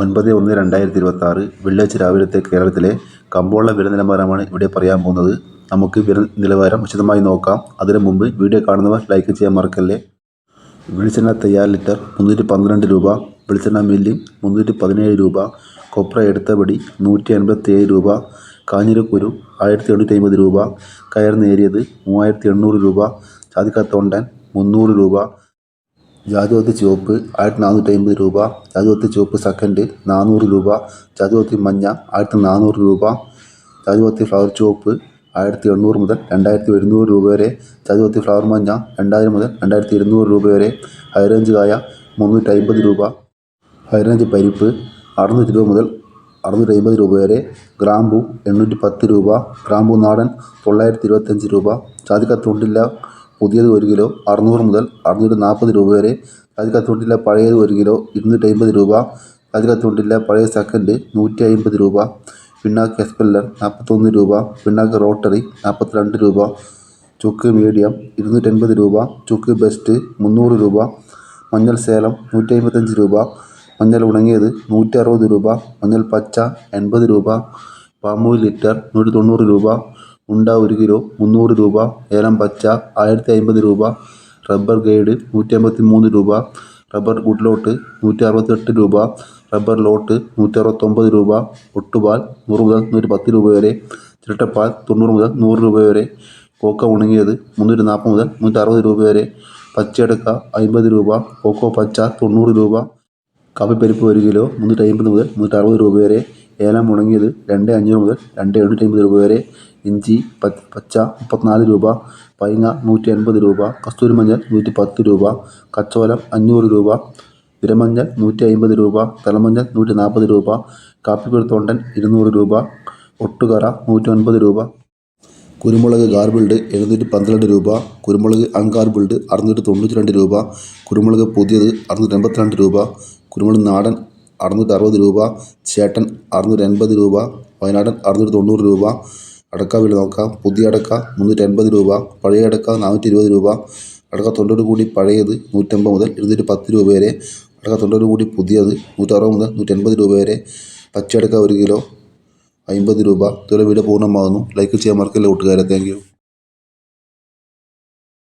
ഒൻപത് ഒന്ന് രണ്ടായിരത്തി ഇരുപത്തി ആറ് വെള്ളിയാഴ്ച രാവിലത്തെ കേരളത്തിലെ കമ്പോള വില നിലവാരമാണ് ഇവിടെ പറയാൻ പോകുന്നത്. നമുക്ക് വില നിലവാരം വിശദമായി നോക്കാം. അതിനു മുമ്പ് വീഡിയോ കാണുന്നവർ ലൈക്ക് ചെയ്യാൻ മറക്കല്ലേ? വെളിച്ചെണ്ണ തയ്യാർ ലിറ്റർ മുന്നൂറ്റി പന്ത്രണ്ട് രൂപ വെളിച്ചെണ്ണ മില്ലി മുന്നൂറ്റി പതിനേഴ് രൂപ കൊപ്ര എടുത്തപടി നൂറ്റി എൺപത്തി ഏഴ് രൂപ കാഞ്ഞിരക്കുരു ആയിരത്തി എണ്ണൂറ്റി അമ്പത് രൂപ കയർ നേരിയത് മൂവായിരത്തി എണ്ണൂറ് രൂപ ചാതിക്കത്തോണ്ടൻ മുന്നൂറ് രൂപ ജാതിപത്രി ചുവപ്പ് ആയിരത്തി നാനൂറ്റി അമ്പത് രൂപ. ജാതിപത്രി ചുവപ്പ് സെക്കൻഡ് നാനൂറ് രൂപ. ജാതിപത്രി മഞ്ഞ ആയിരത്തി നാനൂറ് രൂപ. ജാതിപത്രി ഫ്ലവർ ചുവപ്പ് ആയിരത്തി എണ്ണൂറ് മുതൽ രണ്ടായിരത്തി ഒരുന്നൂറ് രൂപ വരെ. ജാതിപത്രി ഫ്ലവർ മഞ്ഞ രണ്ടായിരം മുതൽ രണ്ടായിരത്തി ഇരുന്നൂറ് രൂപ വരെ. ഹൈറേഞ്ച് കായ മുന്നൂറ്റി അമ്പത് രൂപ. ഹൈറേഞ്ച് പരിപ്പ് അറുന്നൂറ്റി രൂപ മുതൽ അറുന്നൂറ്റി അമ്പത് രൂപ വരെ. ഗ്രാമ്പു എണ്ണൂറ്റി പത്ത് രൂപ. ഗ്രാമ്പു നാടൻ തൊള്ളായിരത്തി ഇരുപത്തഞ്ച് രൂപ. ജാതിക്കത്തുണ്ടില്ല പുതിയത് ഒരു കിലോ അറുന്നൂറ് മുതൽ അറുന്നൂറ്റി നാൽപ്പത് രൂപ വരെ. ജാതിക്കത്തുണ്ടില്ല പഴയത് ഒരു കിലോ ഇരുന്നൂറ്റി അമ്പത് രൂപ. ജാതിക്കത്തുണ്ടില്ല പഴയ സെക്കൻഡ് നൂറ്റി അമ്പത് രൂപ. പിണ്ണാക്ക് എക്സ്പെല്ലർ നാൽപ്പത്തൊന്ന് രൂപ. പിണ്ണാക്ക് റോട്ടറി നാൽപ്പത്തിരണ്ട് രൂപ. ചുക്ക് മീഡിയം ഇരുന്നൂറ്റൻപത് രൂപ. ചുക്ക് ബെസ്റ്റ് മുന്നൂറ് രൂപ. മഞ്ഞൾ സേലം നൂറ്റി അമ്പത്തഞ്ച് രൂപ. മഞ്ഞൾ ഉണങ്ങിയത് നൂറ്റി അറുപത് രൂപ. മഞ്ഞൾ പച്ച എൺപത് രൂപ. പാമോയിൽ ലിറ്റർ നൂറ്റി തൊണ്ണൂറ് രൂപ. ഉണ്ട ഒരു കിലോ മുന്നൂറ് രൂപ ഏലം പച്ച ആയിരത്തി അമ്പത് രൂപ റബ്ബർ ഗൈഡ് നൂറ്റി അമ്പത്തി മൂന്ന് രൂപ റബ്ബർ ഗുഡ്ലോട്ട് നൂറ്റി അറുപത്തെട്ട് രൂപ റബ്ബർ ലോട്ട് നൂറ്റി അറുപത്തൊമ്പത് രൂപ ഒട്ടുപാൽ നൂറ് മുതൽ നൂറ്റി പത്ത് രൂപ വരെ ചിരട്ടപ്പാൽ തൊണ്ണൂറ് മുതൽ നൂറ് രൂപ വരെ കോക്ക ഉണങ്ങിയത് മുന്നൂറ്റി നാൽപ്പത് മുതൽ മുന്നൂറ്റി അറുപത് രൂപ വരെ പച്ചയടക്ക അമ്പത് രൂപ കോക്കോ പച്ച തൊണ്ണൂറ് രൂപ കാപ്പിപ്പരിപ്പ് ഒരു കിലോ മുന്നൂറ്റി അമ്പത് മുതൽ മുന്നൂറ്റി അറുപത് രൂപ വരെ. ഏലം ഉണങ്ങിയത് രണ്ട് അഞ്ഞൂറ് മുതൽ രണ്ട് എണ്ണൂറ്റി അമ്പത് രൂപ വരെ. ഇഞ്ചി പച്ച മുപ്പത്തിനാല് രൂപ പൈങ്ങ നൂറ്റി എൺപത് രൂപ കസ്തൂരി മഞ്ഞൾ നൂറ്റി പത്ത് രൂപ കച്ചോലം അഞ്ഞൂറ് രൂപ വിരമഞ്ഞൾ നൂറ്റി അമ്പത് രൂപ തലമഞ്ഞൾ നൂറ്റി നാൽപ്പത് രൂപ കാപ്പിക്കുരു തൊണ്ടൻ ഇരുന്നൂറ് രൂപ ഒട്ടുകറ നൂറ്റി ഒൻപത് രൂപ കുരുമുളക് ഗാർബിൾഡ് എഴുന്നൂറ്റി പന്ത്രണ്ട് രൂപ കുരുമുളക് അൺഗാർബിൾഡ് അറുന്നൂറ്റി തൊണ്ണൂറ്റി രണ്ട് രൂപ കുരുമുളക് പുതിയത് അറുന്നൂറ്റി എൺപത്തിരണ്ട് രൂപ കുരുമുളക് നാടൻ അറുന്നൂറ്റി അറുപത് രൂപ ചേട്ടൻ അറുന്നൂറ്റി എൺപത് രൂപ വയനാടൻ അറുന്നൂറ്റി തൊണ്ണൂറ് രൂപ അടക്ക വില നോക്കാം. പുതിയ അടക്ക മുന്നൂറ്റി എൺപത് രൂപ പഴയ അടക്ക നാനൂറ്റി ഇരുപത് രൂപ അടക്ക തൊണ്ടോട് കൂടി പഴയത് നൂറ്റമ്പത് മുതൽ ഇരുന്നൂറ്റി പത്ത് രൂപ വരെ അടക്ക തൊണ്ടോട് കൂടി പുതിയത് നൂറ്ററുപത് മുതൽ നൂറ്റി എൺപത് രൂപ വരെ പച്ചയടക്ക ഒരു കിലോ അമ്പത് രൂപ. ഇതുവരെ വീഡിയോ പൂർണമാകുന്നു. ലൈക്ക് ചെയ്യാൻ മറക്കല്ലേ കൂട്ടുകാരെ. താങ്ക്